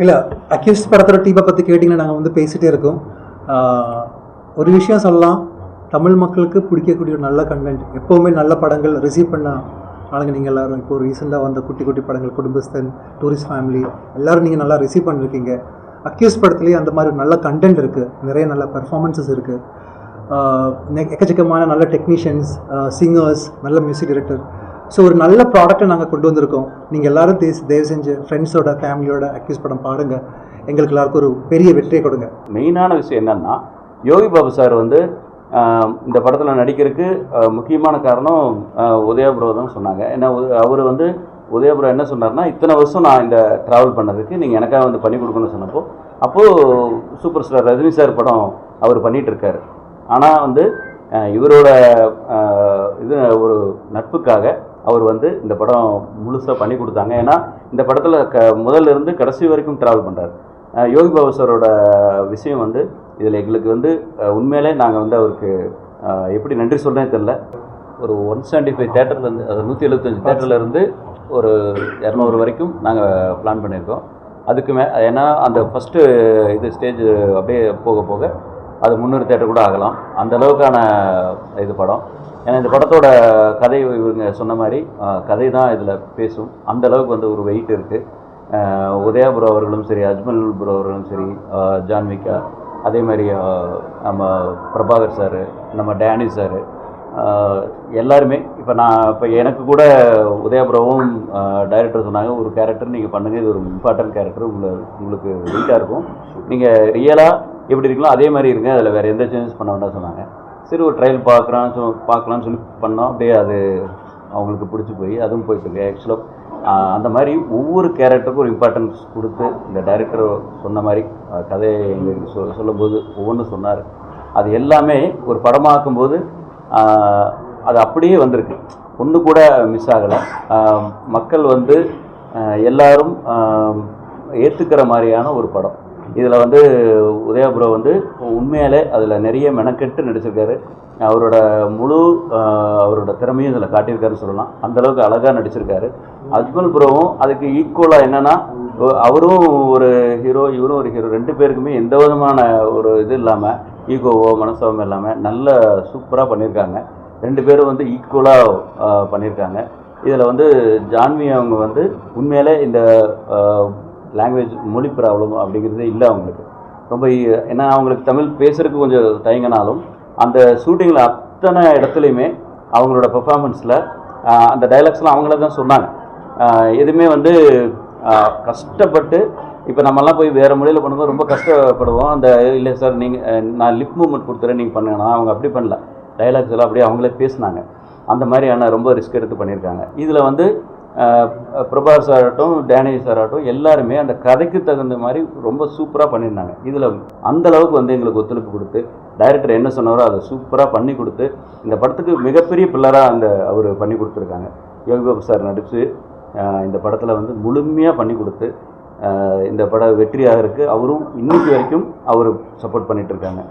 இல்லை அக்யூஸ் படத்தோட டீமை பற்றி கேட்டிங்கன்னா நாங்கள் வந்து பேசிகிட்டே இருக்கோம். ஒரு விஷயம் சொல்லலாம். தமிழ் மக்களுக்கு பிடிக்கக்கூடிய ஒரு நல்ல கண்டென்ட் எப்போவுமே நல்ல படங்கள் ரிசீவ் பண்ண ஆளுங்க நீங்கள் எல்லாரும். இப்போ ரீசெண்டாக வந்த குட்டி குட்டி படங்கள் குடும்பஸ்தன் டூரிஸ்ட் ஃபேமிலி எல்லாரும் நீங்கள் நல்லா ரிசீவ் பண்ணிருக்கீங்க. அக்யூஸ் படத்துலேயே அந்த மாதிரி நல்ல கண்டென்ட் இருக்குது நிறைய நல்ல பெர்ஃபார்மன்ஸஸ் இருக்குது எக்கச்சக்கமான நல்ல டெக்னீஷியன்ஸ் சிங்கர்ஸ் நல்ல மியூசிக் டிரெக்டர் ஸோ ஒரு நல்ல ப்ராடக்ட்டை நாங்கள் கொண்டு வந்திருக்கோம். நீங்கள் எல்லாரும் தேசி தயவு செஞ்சு ஃப்ரெண்ட்ஸோட ஃபேமிலியோட அக்யூஸ் படம் பாருங்கள் எங்களுக்கு எல்லாருக்கும் ஒரு பெரிய வெற்றியை கொடுங்க. மெயினான விஷயம் என்னன்னா யோகி பாபு சார் வந்து இந்த படத்தில் நடிக்கிறதுக்கு முக்கியமான காரணம் உதயபுரம் உதயபுரோ தான் சொன்னாங்க. ஏன்னா அவர் வந்து உதயபுரோ என்ன சொன்னார்னா இத்தனை வருஷம் நான் இந்த ட்ராவல் பண்ணதுக்கு நீங்கள் எனக்காக வந்து பண்ணி கொடுக்கணும்னு சொன்னப்போ அப்போது சூப்பர் ஸ்டார் ரஜினி சார் படம் அவர் பண்ணிகிட்டு இருக்காரு ஆனால் வந்து இவரோட இது ஒரு நட்புக்காக அவர் வந்து இந்த படம் முழுசாக பண்ணி கொடுத்தாங்க. ஏன்னா இந்த படத்தில் க முதல்ல இருந்து கடைசி வரைக்கும் ட்ராவல் பண்ணுறாரு யோகி பாபு சாரோட விஷயம் வந்து இதில் எங்களுக்கு வந்து உண்மையிலே நாங்கள் வந்து அவருக்கு எப்படி நன்றி சொல்கிறேன்னு தெரில ஒரு ஒன் செவன்ட்டி ஃபைவ் தேட்டர்லேருந்து அது நூற்றி எழுபத்தஞ்சு தேட்டர்லேருந்து ஒரு இரநூறு வரைக்கும் நாங்கள் பிளான் பண்ணியிருக்கோம். அதுக்கு மே ஏன்னா அந்த ஃபஸ்ட்டு இது ஸ்டேஜ் அப்படியே போக போக அது முந்நூறு தேட்டர் கூட ஆகலாம். அந்த அளவுக்கான இது படம். ஏன்னா இந்த படத்தோட கதை இவங்க சொன்ன மாதிரி கதை தான் இதில் பேசும். அந்த அளவுக்கு வந்து ஒரு வெயிட் இருக்குது உதயா ப்ரோ அவர்களும் சரி அஜ்மல் ப்ரோ அவர்களும் சரி ஜான்விகா அதே மாதிரி நம்ம பிரபாகர் சார் நம்ம டேனி சார் எல்லாருமே இப்போ நான் இப்போ எனக்கு கூட உதயபுரவும் டைரக்டர் சொன்னாங்க ஒரு கேரக்டர் நீங்கள் பண்ணுங்கள் இது ஒரு இம்பார்ட்டன்ட் கேரக்டர் உங்களை உங்களுக்கு வெயிட்டாக இருக்கும். நீங்கள் ரியலாக எப்படி இருக்கலாம் அதே மாதிரி இருக்குது அதில் வேறு எந்த சேஞ்சஸ் பண்ண வேண்டாம் சொன்னாங்க. சரி ஒரு ட்ரையல் பார்க்குறான் சொ பார்க்கலான்னு சொல்லி பண்ணோம். அப்படியே அது அவங்களுக்கு பிடிச்சி போய் அதுவும் போயிட்டு இருக்கு. ஆக்சுவலாக அந்த மாதிரி ஒவ்வொரு கேரக்டருக்கும் ஒரு இம்பார்ட்டன்ஸ் கொடுத்து இந்த டைரக்டர் சொன்ன மாதிரி கதையை எங்களுக்கு சொ சொல்லும்போது ஒவ்வொன்றும் சொன்னார். அது எல்லாமே ஒரு படமாக்கும்போது அது அப்படியே வந்திருக்கு. ஒன்று கூட மிஸ் ஆகலை. மக்கள் வந்து எல்லாரும் ஏற்றுக்கிற மாதிரியான ஒரு படம். இதில் வந்து உதயபுரோ வந்து உண்மையாலே அதில் நிறைய மெனக்கெட்டு நடிச்சிருக்காரு. அவரோட முழு அவரோட திறமையும் இதில் காட்டியிருக்காருன்னு சொல்லலாம். அந்த அளவுக்கு அழகாக நடிச்சிருக்காரு. அஜ்மல் ப்ரோவும் அதுக்கு ஈக்குவலாக என்னென்னா அவரும் ஒரு ஹீரோ இவரும் ஒரு ஹீரோ ரெண்டு பேருக்குமே எந்த விதமான ஒரு இது இல்லாமல் ஈகோவோ மனசாபம் இல்லாமல் நல்ல சூப்பராக பண்ணியிருக்காங்க. ரெண்டு பேரும் வந்து ஈக்குவலாக பண்ணியிருக்காங்க. இதில் வந்து ஜான்வி அவங்க வந்து உண்மையிலே இந்த லாங்குவேஜ் மொழி ப்ராப்ளம் அப்படிங்கிறதே இல்லை அவங்களுக்கு. ரொம்ப ஏன்னா அவங்களுக்கு தமிழ் பேசுகிறதுக்கு கொஞ்சம் தயங்கினாலும் அந்த ஷூட்டிங்கில் அத்தனை இடத்துலையுமே அவங்களோட பெர்ஃபார்மன்ஸில் அந்த டைலாக்ஸ்லாம் அவங்கள தான் சொன்னாங்க. எதுவுமே வந்து கஷ்டப்பட்டு இப்போ நம்மலாம் போய் வேறு மொழியில் பண்ணும்போது ரொம்ப கஷ்டப்படுவோம். அந்த இல்லை சார் நீங்கள் நான் லிப் மூமெண்ட் கொடுத்துறேன் நீங்கள் பண்ணுங்கன்னா அவங்க அப்படி பண்ணல. டைலாக்ஸ் எல்லாம் அப்படியே அவங்களே பேசினாங்க. அந்த மாதிரியான ரொம்ப ரிஸ்க் எடுத்து பண்ணியிருக்காங்க. இதில் வந்து பிரபார் சார் ஆகட்டும் டேனி சார் ஆகட்டும் எல்லாருமே அந்த கதைக்கு தகுந்த மாதிரி ரொம்ப சூப்பராக பண்ணியிருந்தாங்க. இதில் அந்த அளவுக்கு வந்து எங்களுக்கு ஒத்துழைப்பு கொடுத்து டைரக்டர் என்ன சொன்னாரோ அதை சூப்பராக பண்ணி கொடுத்து இந்த படத்துக்கு மிகப்பெரிய பில்லராக அந்த அவர் பண்ணி கொடுத்துருக்காங்க. யோகிபாபு சார் நடித்து இந்த படத்தில் வந்து முழுமையாக பண்ணி கொடுத்து இந்த படம் வெற்றியாக இருக்குது அவரும் இன்னைக்கு வரைக்கும் அவர் சப்போர்ட் பண்ணிகிட்ருக்காங்க